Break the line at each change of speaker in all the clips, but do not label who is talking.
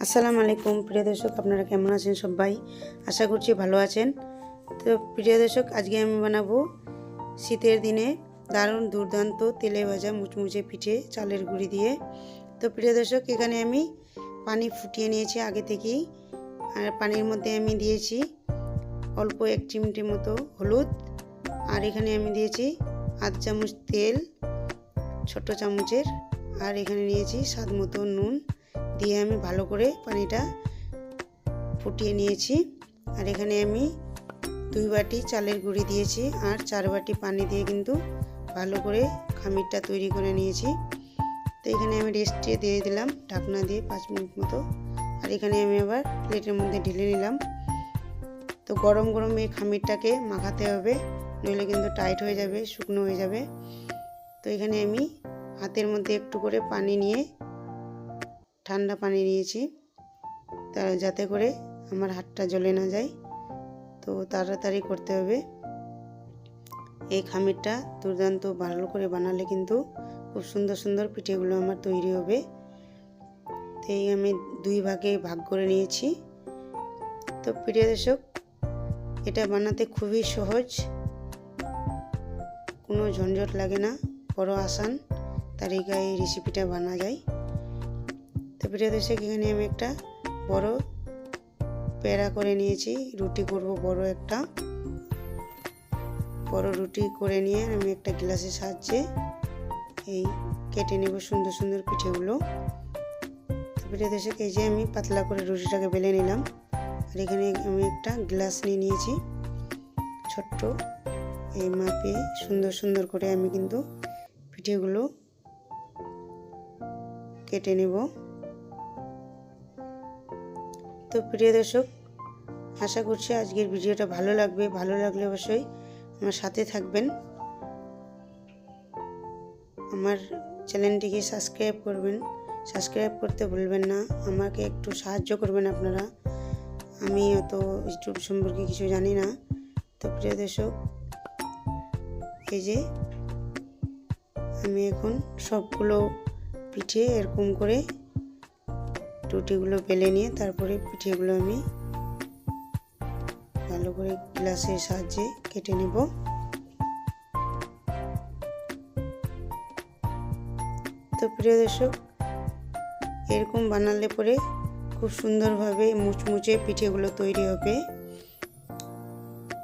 আসসালামু আলাইকুম, প্রিয় দর্শক, আপনারা কেমন আছেন সবাই? আশা করছি ভালো আছেন। তো, প্রিয় দর্শক, আজকে আমি বানাবো শীতের দিনে দারুণ দুর্দান্ত তেলে ভাজা মুচমুচে পিঠে চালের গুঁড়ি দিয়ে। তো, প্রিয় দর্শক, এখানে আমি পানি ফুটিয়ে নিয়েছি আগে থেকেই। আর পানির মধ্যে আমি দিয়েছি অল্প এক চিমটি মতো হলুদ। আর এখানে আমি দিয়েছি আধ চামচ তেল, ছোট চামচের। আর এখানে নিয়েছি স্বাদ মতো নুন। দিয়ে আমি ভালো করে পানিটা ফুটিয়ে নিয়েছি। আর এখানে আমি দুই বাটি চালের গুঁড়ি দিয়েছি আর চার বাটি পানি দিয়ে কিন্তু ভালো করে খামিরটা তৈরি করে নিয়েছি। তো এখানে আমি রেস্টে দিয়ে দিলাম ঢাকনা দিয়ে পাঁচ মিনিট মতো। আর এখানে আমি আবার প্লেটের মধ্যে ঢেলে নিলাম। তো গরম গরম এই খামিরটাকে মাখাতে হবে, নইলে কিন্তু টাইট হয়ে যাবে, শুকনো হয়ে যাবে। তো এখানে আমি হাতের মধ্যে একটু করে পানি নিয়ে ঠান্ডা পানি নিয়েছি। তা যাতে করে আমার হাতটা জ্বলে না যায়। তো তাড়াতাড়ি করতে হবে। এই খামিরটা দুর্দান্ত ভালো করে বানালে কিন্তু খুব সুন্দর সুন্দর পিঠেগুলো আমার তৈরি হবে। তো এই আমি দুই ভাগে ভাগ করে নিয়েছি। তো প্রিয় দর্শক, এটা বানাতে খুবই সহজ। কোনো ঝঞ্ঝট লাগে না। বড় আসান তারিকায় এই রেসিপিটা বানা যায়। তো প্রিয় দর্শক, এখানে আমি একটা বড় পেড়া করে নিয়েছি। রুটি করব বড় একটা। বড় রুটি করে নিয়ে আমি একটা গ্লাসের সাহায্যে এই কেটে নেব সুন্দর সুন্দর পিঠেগুলো। প্রিয় দর্শক, এই যে আমি পাতলা করে রুটিটাকে বেলে নিলাম। আর এখানে আমি একটা গ্লাস নিয়ে নিয়েছি। ছোট্ট এই মাপে সুন্দর সুন্দর করে আমি কিন্তু পিঠেগুলো কেটে নেব। তো প্রিয় দর্শক, আশা করছি আজকের ভিডিওটা ভালো লাগবে। ভালো লাগলে অবশ্যই আমার সাথে থাকবেন। আমার চ্যানেলটিকে সাবস্ক্রাইব করবেন। সাবস্ক্রাইব করতে ভুলবেন না। আমাকে একটু সাহায্য করবেন আপনারা। আমি অত ইউটিউব সম্পর্কে কিছু জানি না। তো প্রিয় দর্শক, এই যে আমি এখন সবগুলো পিঠে এরকম করে রুটিগুলো বেলে নিয়ে তারপরে পিঠেগুলো আমি ভালো করে গ্লাসের সাহায্যে কেটে নেব। তো প্রিয় দর্শক, এরকম বানালে পরে খুব সুন্দরভাবে মুচমুচে পিঠেগুলো তৈরি হবে।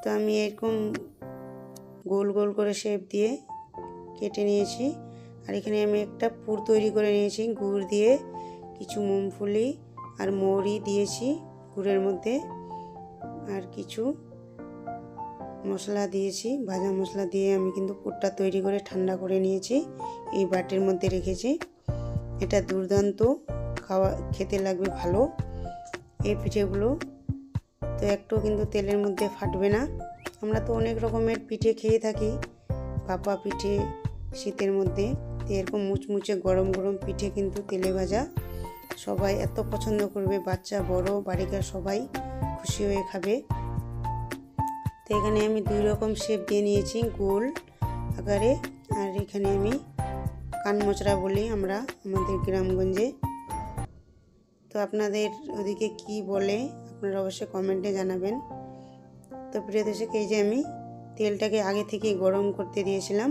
তো আমি এরকম গোল গোল করে শেপ দিয়ে কেটে নিয়েছি। আর এখানে আমি একটা পুর তৈরি করে নিয়েছি, গুড় দিয়ে। কিছু মুমফুলি আর মৌরি দিয়েছি গুড়ের মধ্যে। আর কিছু মশলা দিয়েছি, ভাজা মশলা দিয়ে আমি কিন্তু পুরটা তৈরি করে ঠান্ডা করে নিয়েছি, এই বাটির মধ্যে রেখেছি। এটা দুর্দান্ত, খাওয়া, খেতে লাগবে ভালো। এই পিঠেগুলো তো একটু কিন্তু তেলের মধ্যে ফাটবে না। আমরা তো অনেক রকমের পিঠে খেয়ে থাকি, পাপা পিঠে, শীতের মধ্যে। তো এরকম মুচমুচে গরম গরম পিঠে কিন্তু তেলে ভাজা সবাই এত পছন্দ করবে, বাচ্চা, বড় বাড়িকার সবাই খুশি হয়ে খাবে। তো এখানে আমি দুই রকম শেপ দিয়ে নিয়েছি, গোল আকারে, আর এখানে আমি কানমচড়া বলি আমরা আমাদের গ্রামগঞ্জে। তো আপনাদের ওদিকে কি বলে আপনারা অবশ্যই কমেন্টে জানাবেন। তো প্রিয় দর্শক, এই যে আমি তেলটাকে আগে থেকে গরম করতে দিয়েছিলাম,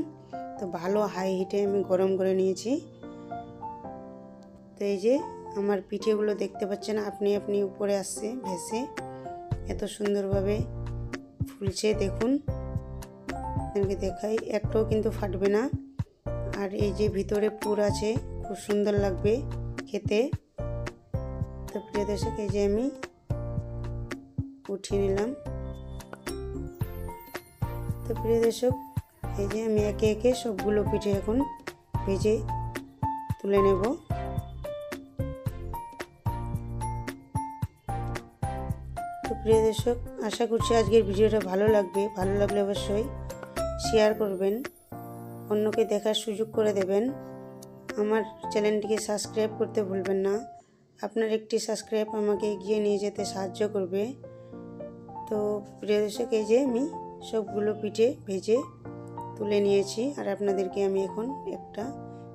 তো ভালো হাই হিটে আমি গরম করে নিয়েছি। তো এই যে আমার পিঠেগুলো দেখতে পাচ্ছেন, আপনি আপনি উপরে আসছে, ভেসে এত সুন্দরভাবে ফুলছে, দেখুন। আপনাকে দেখাই, একটাও কিন্তু ফাটবে না। আর এই যে ভিতরে পুর আছে, খুব সুন্দর লাগবে খেতে। তো প্রিয় দর্শক, এই যে আমি উঠিয়ে নিলাম। তো প্রিয় দর্শক, এই যে আমি একে একে সবগুলো পিঠে এখন ভেজে তুলে নেব। প্রিয় দর্শক, আশা করছি আজকের ভিডিওটা ভালো লাগবে। ভালো লাগলে অবশ্যই শেয়ার করবেন, অন্যকে দেখার সুযোগ করে দেবেন। আমার চ্যানেলটিকে সাবস্ক্রাইব করতে ভুলবেন না। আপনার একটি সাবস্ক্রাইব আমাকে এগিয়ে নিয়ে যেতে সাহায্য করবে। তো প্রিয় দর্শক, এই যে আমি সবগুলো পিঠে ভেজে তুলে নিয়েছি আর আপনাদেরকে আমি এখন একটা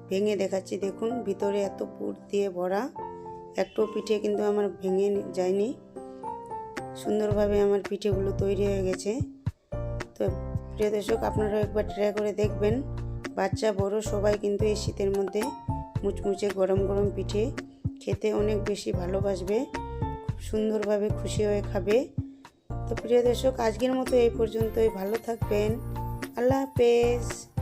ভেঙে দেখাচ্ছি। দেখুন, ভিতরে এত পুর দিয়ে ভরা একটু পিঠে কিন্তু আমার ভেঙে যায়নি। সুন্দরভাবে আমার পিঠেগুলো তৈরি হয়ে গেছে। তো প্রিয় দর্শক, আপনারাও একবার ট্রাই করে দেখবেন। বাচ্চা, বড় সবাই কিন্তু এই শীতের মধ্যে মুচমুচে গরম গরম পিঠে খেতে অনেক বেশি ভালোবাসবে, খুব সুন্দরভাবে খুশি হয়ে খাবে। তো প্রিয় দর্শক, আজকের মতো এই পর্যন্তই। ভালো থাকবেন। আল্লাহ হাফেজ।